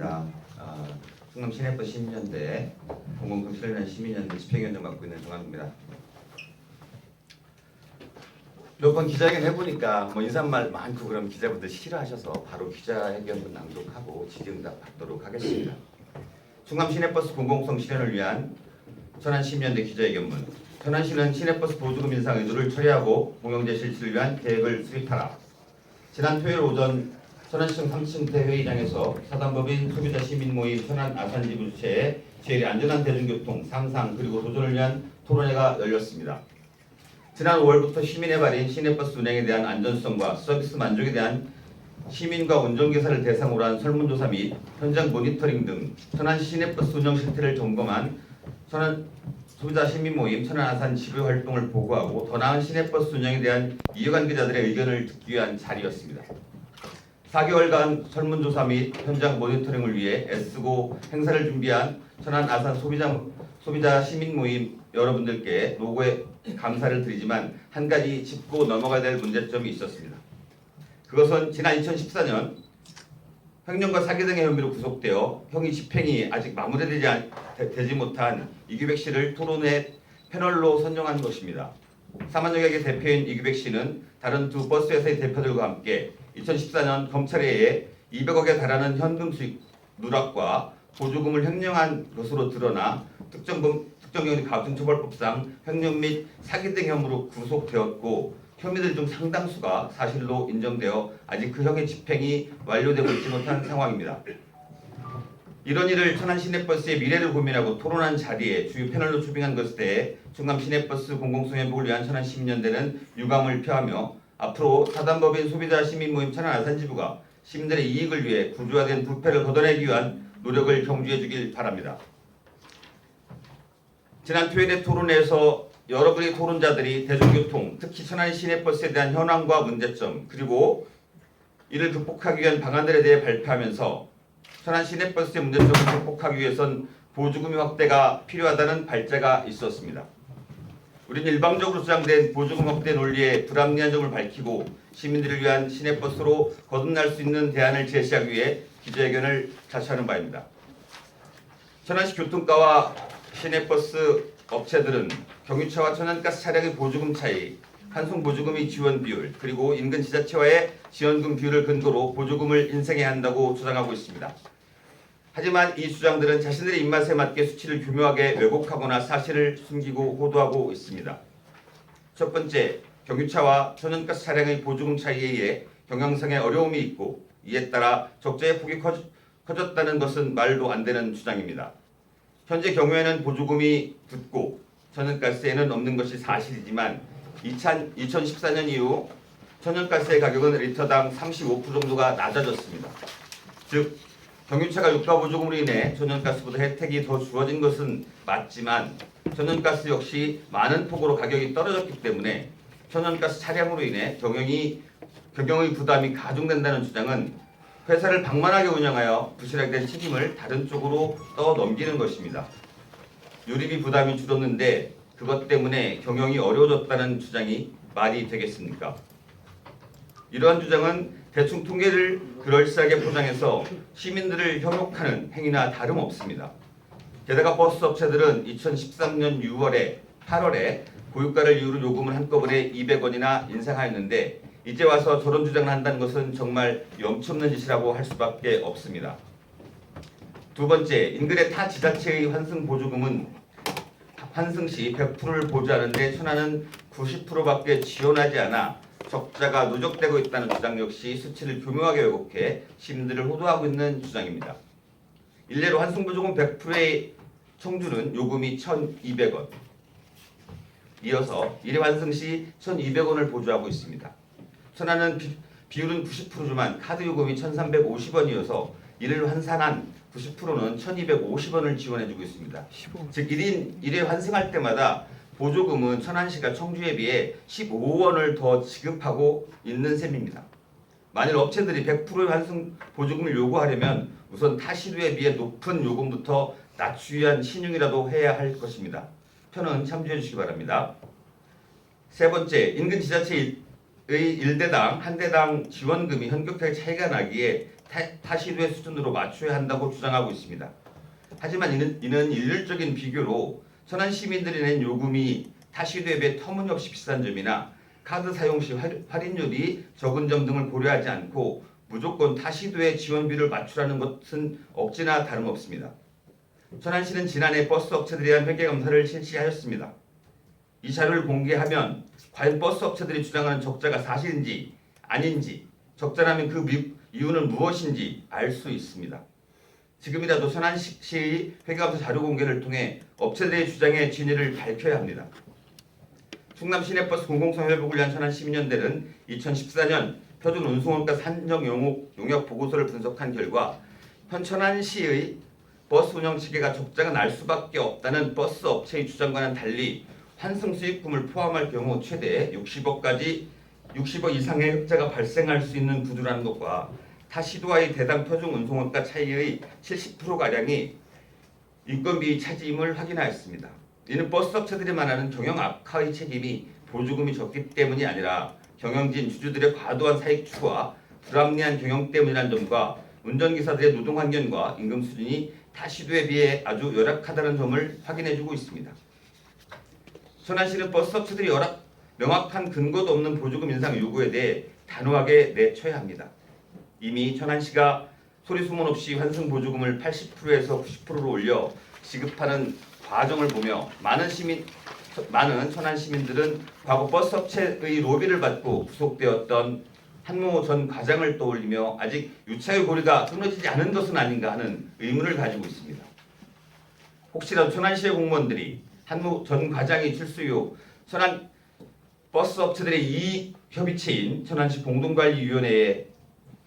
반갑습니다. 아, 충남 시내버스 시민연대 공공통신을 시민연대 집행위원장 맡고 있는 정한입니다. 몇 번 기자회견 해보니까 뭐 인사말 많고 그럼 기자분들 싫어하셔서 바로 기자회견문 낭독하고 질의응답 받도록 하겠습니다. 충남 시내버스 공공성 실현을 위한 천안 시민연대 기자회견문 천안시는 시내버스 보조금 인상 의도를 처리하고 공영제 실시를 위한 계획을 수립하라 지난 토요일 오전 천안시청 3층 대회의장에서 사단법인 소비자 시민 모임 천안 아산지부 주최의 제일 안전한 대중교통 상상 그리고 도전을 위한 토론회가 열렸습니다. 지난 5월부터 시민의 발인 시내버스 운행에 대한 안전성과 서비스 만족에 대한 시민과 운전기사를 대상으로 한 설문조사 및 현장 모니터링 등 천안 시내버스 운영 실태를 점검한 천안 소비자 시민 모임 천안 아산 지부 활동을 보고하고 더 나은 시내버스 운영에 대한 이해관 기자들의 의견을 듣기 위한 자리였습니다. 4개월간 설문조사 및 현장 모니터링을 위해 애쓰고 행사를 준비한 천안 아산 소비자 소비자 시민 모임 여러분들께 노고에 감사를 드리지만 한 가지 짚고 넘어가야 될 문제점이 있었습니다. 그것은 지난 2014년 횡령과 사기 등의 혐의로 구속되어 형이 집행이 아직 마무리되지 않- 되- 되지 못한 이규백 씨를 토론회 패널로 선정한 것입니다. 사만여객의 대표인 이규백 씨는 다른 두 버스 회사의 대표들과 함께 2014년 검찰에 의해 200억에 달하는 현금 수익 누락과 보조금을 횡령한 것으로 드러나 특정범 특정경리 가중처벌법상 횡령 및 사기 등 혐의로 구속되었고 혐의들 중 상당수가 사실로 인정되어 아직 그 형의 집행이 완료되고 있지 못한 상황입니다. 이런 일을 천안 시내버스의 미래를 고민하고 토론한 자리에 주요 패널로 초빙한 것에 대해 충남 시내버스 공공성 회복을 위한 천안 시민연대는 유감을 표하며 앞으로 사단법인 소비자 시민 모임 천안 아산지부가 시민들의 이익을 위해 구조화된 부패를 걷어내기 위한 노력을 경주해 주길 바랍니다. 지난 토요일의 토론회에서 여러분의 토론자들이 대중교통, 특히 천안 시내버스에 대한 현황과 문제점, 그리고 이를 극복하기 위한 방안들에 대해 발표하면서 천안 시내버스의 문제점을 극복하기 위해선 보조금의 확대가 필요하다는 발제가 있었습니다. 우리는 일방적으로 주장된 보조금 확대 논리에 불합리한 점을 밝히고 시민들을 위한 시내버스로 거듭날 수 있는 대안을 제시하기 위해 기자회견을 자처하는 바입니다. 천안시 교통과와 시내버스 업체들은 경유차와 천연가스 차량의 보조금 차이, 환송 보조금의 지원 비율, 그리고 인근 지자체와의 지원금 비율을 근거로 보조금을 인상해야 한다고 주장하고 있습니다. 하지만 이 주장들은 자신들의 입맛에 맞게 수치를 교묘하게 왜곡하거나 사실을 숨기고 호도하고 있습니다. 첫 번째, 경유차와 천연가스 차량의 보조금 차이에 의해 경영상의 어려움이 있고 이에 따라 적자의 폭이 커- 커졌다는 것은 말도 안 되는 주장입니다. 현재 경우에는 보조금이 붙고 천연가스에는 없는 것이 사실이지만 2000, 2014년 이후 천연가스의 가격은 리터당 35% 정도가 낮아졌습니다. 즉 경유차가 유가 보조금으로 인해 천연가스보다 혜택이 더 주어진 것은 맞지만 천연가스 역시 많은 폭으로 가격이 떨어졌기 때문에 천연가스 차량으로 인해 경영이 경영의 부담이 가중된다는 주장은 회사를 방만하게 운영하여 부실하게 된 책임을 다른 쪽으로 떠넘기는 것입니다. 유리비 부담이 줄었는데 그것 때문에 경영이 어려워졌다는 주장이 말이 되겠습니까? 이러한 주장은 대충 통계를 그럴싸하게 포장해서 시민들을 현혹하는 행위나 다름없습니다. 게다가 버스 업체들은 2013년 6월에 8월에 고유가를 이유로 요금을 한꺼번에 200원이나 인상하였는데 이제 와서 저런 주장을 한다는 것은 정말 염치 없는 짓이라고 할 수밖에 없습니다. 두 번째, 인근의 타 지자체의 환승 보조금은 환승 시 100%를 보조하는데 천안은 90%밖에 지원하지 않아 적자가 누적되고 있다는 주장 역시 수치를 교묘하게 왜곡해 시민들을 호도하고 있는 주장입니다. 일례로 환승 보조금 100%의 청주는 요금이 1,200원. 이어서 일회 환승 시 1,200원을 보조하고 있습니다. 천안은 비, 비율은 90%지만 카드 요금이 1,350원이어서 이를 환산한 90%는 1,250원을 지원해주고 있습니다. 즉 1인 1회 환승할 때마다 보조금은 천안시가 청주에 비해 15원을 더 지급하고 있는 셈입니다. 만일 업체들이 100%의 환승 보조금을 요구하려면 우선 타시류에 비해 높은 요금부터 낮추기 위한 신용이라도 해야 할 것입니다. 편은 참조해 주시기 바랍니다. 세 번째, 인근 지자체의 일대당 한 대당 지원금이 현격하게 차이가 나기에 타- 타 시도의 수준으로 맞춰야 한다고 주장하고 있습니다. 하지만 이는, 이는 일률적인 비교로 천안 시민들이 낸 요금이 타시도에 비해 터무니없이 비싼 점이나 카드 사용 시 할- 할인율이 적은 점 등을 고려하지 않고 무조건 타시도의 지원비를 맞추라는 것은 억지나 다름없습니다. 천안시는 지난해 버스 업체들에 대한 회계 검사를 실시하였습니다. 이 자료를 공개하면 과연 버스 업체들이 주장하는 적자가 사실인지 아닌지 적자라면 그 미- 이유는 무엇인지 알 수 있습니다. 지금이라도 천안시의 회계감사 자료 공개를 통해 업체들의 주장의 진위를 밝혀야 합니다. 충남 시내버스 공공성 회복을 위한 천안 시민연대는 2014년 표준 운송원가 산정 용역, 보고서를 분석한 결과 현 천안시의 버스 운영 체계가 적자가 날 수밖에 없다는 버스 업체의 주장과는 달리 환승 수익금을 포함할 경우 최대 60억까지 60억 이상의 흑자가 발생할 수 있는 구조라는 것과 타 시도와의 대당 표준 운송원가 차이의 70%가량이 인건비 차지임을 확인하였습니다. 이는 버스 업체들이 말하는 경영 악화의 책임이 보조금이 적기 때문이 아니라 경영진 주주들의 과도한 사익 추구와 불합리한 경영 때문이라는 점과 운전기사들의 노동 환경과 임금 수준이 타 시도에 비해 아주 열악하다는 점을 확인해주고 있습니다. 천안시는 버스 업체들이 열악, 명확한 근거도 없는 보조금 인상 요구에 대해 단호하게 내쳐야 합니다. 이미 천안시가 소리 소문 없이 환승 보조금을 80%에서 90%로 올려 지급하는 과정을 보며 많은 시민 많은 천안 시민들은 과거 버스 업체의 로비를 받고 구속되었던 한모 전 과장을 떠올리며 아직 유차의 고리가 끊어지지 않은 것은 아닌가 하는 의문을 가지고 있습니다. 혹시라도 천안시의 공무원들이 한모 전 과장이 출수 이후 천안 버스 업체들의 이 협의체인 천안시 공동관리위원회에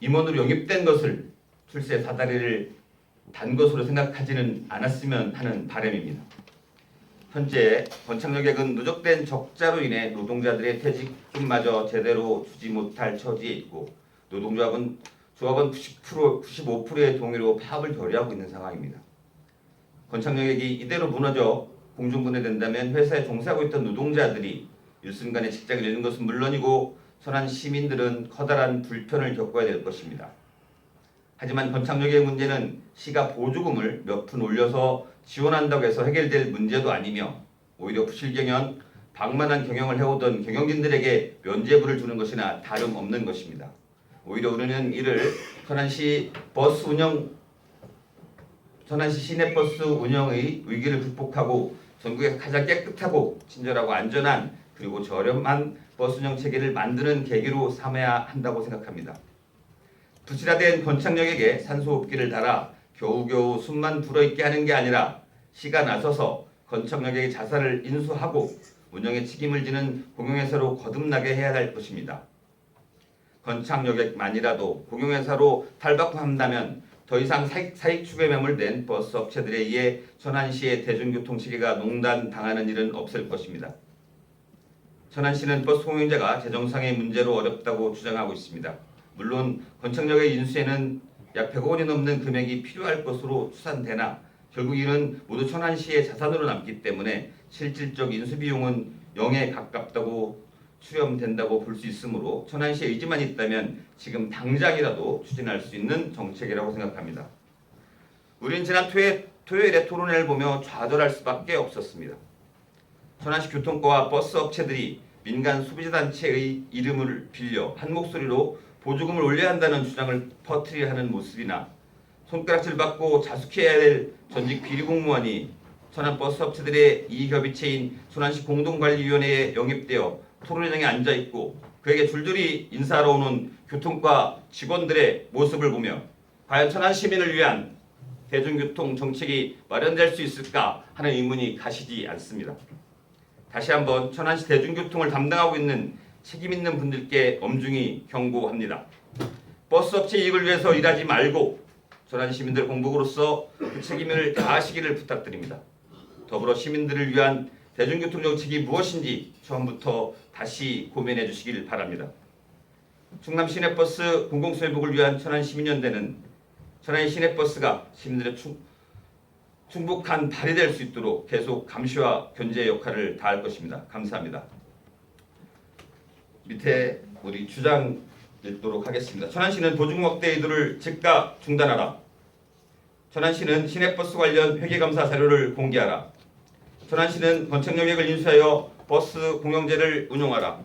임원으로 영입된 것을 출세 사다리를 단 것으로 생각하지는 않았으면 하는 바람입니다. 현재 건창역액은 누적된 적자로 인해 노동자들의 퇴직금마저 제대로 주지 못할 처지에 있고 노동조합은 조합은 90% 95%의 동의로 파업을 결의하고 있는 상황입니다. 건창역액이 이대로 무너져 공중분해된다면 회사에 종사하고 있던 노동자들이 일순간에 직장을 잃는 것은 물론이고 천안 시민들은 커다란 불편을 겪어야 될 것입니다. 하지만 건창역의 문제는 시가 보조금을 몇 푼 올려서 지원한다고 해서 해결될 문제도 아니며 오히려 부실경연, 방만한 경영을 해오던 경영진들에게 면죄부를 주는 것이나 다름없는 것입니다. 오히려 우리는 이를 천안시 버스 운영 천안시 시내버스 운영의 위기를 극복하고 전국에서 가장 깨끗하고 친절하고 안전한 그리고 저렴한 버스 운영 체계를 만드는 계기로 삼아야 한다고 생각합니다. 부실화된 건창역에게 산소호흡기를 달아 겨우겨우 숨만 불어있게 하는 게 아니라 시가 나서서 건창역의 자산을 인수하고 운영에 책임을 지는 공영회사로 거듭나게 해야 할 것입니다. 건창역액만이라도 공영회사로 탈바꿈한다면 더 이상 사익, 사익 추구에 매몰된 버스 업체들에 의해 천안시의 대중교통 체계가 농단당하는 일은 없을 것입니다. 천안 시는 버스 공영자가 재정상의 문제로 어렵다고 주장하고 있습니다. 물론 건창역의 인수에는 약 100억 원이 넘는 금액이 필요할 것으로 추산되나 결국 이는 모두 천안시의 자산으로 남기 때문에 실질적 인수 비용은 0에 가깝다고 수렴된다고 볼 수 있으므로 천안시의 의지만 있다면 지금 당장이라도 추진할 수 있는 정책이라고 생각합니다. 우리는 지난 토요일, 토요일에 토론회를 보며 좌절할 수밖에 없었습니다. 천안시 교통과와 버스 업체들이 민간 소비자단체의 이름을 빌려 한 목소리로 보조금을 올려야 한다는 주장을 퍼뜨리려 하는 모습이나 손가락질 받고 자숙해야 될 전직 비리공무원이 천안 버스 업체들의 이협의체인 천안시 공동관리위원회에 영입되어 토론회장에 앉아 있고 그에게 줄줄이 인사하러 오는 교통과 직원들의 모습을 보며 과연 천안 시민을 위한 대중교통 정책이 마련될 수 있을까 하는 의문이 가시지 않습니다. 다시 한번 천안시 대중교통을 담당하고 있는 책임 있는 분들께 엄중히 경고합니다. 버스 업체 이익을 위해서 일하지 말고 천안 시민들 공복으로서 그 책임을 다하시기를 부탁드립니다. 더불어 시민들을 위한 대중교통 정책이 무엇인지 처음부터 다시 고민해 주시길 바랍니다. 충남 시내버스 공공수회복을 위한 천안 시민연대는 천안 시내버스가 시민들의 충, 충북한 발이 될 수 있도록 계속 감시와 견제 역할을 다할 것입니다. 감사합니다. 밑에 우리 주장 읽도록 하겠습니다. 천안시는 도중먹대이들을 즉각 중단하라. 천안시는 시내버스 관련 회계감사 자료를 공개하라. 천안시는 건축영역을 인수하여 버스 공영제를 운용하라.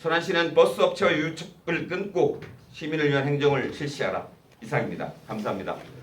천안시는 버스 업체와 유축을 끊고 시민을 위한 행정을 실시하라. 이상입니다. 감사합니다.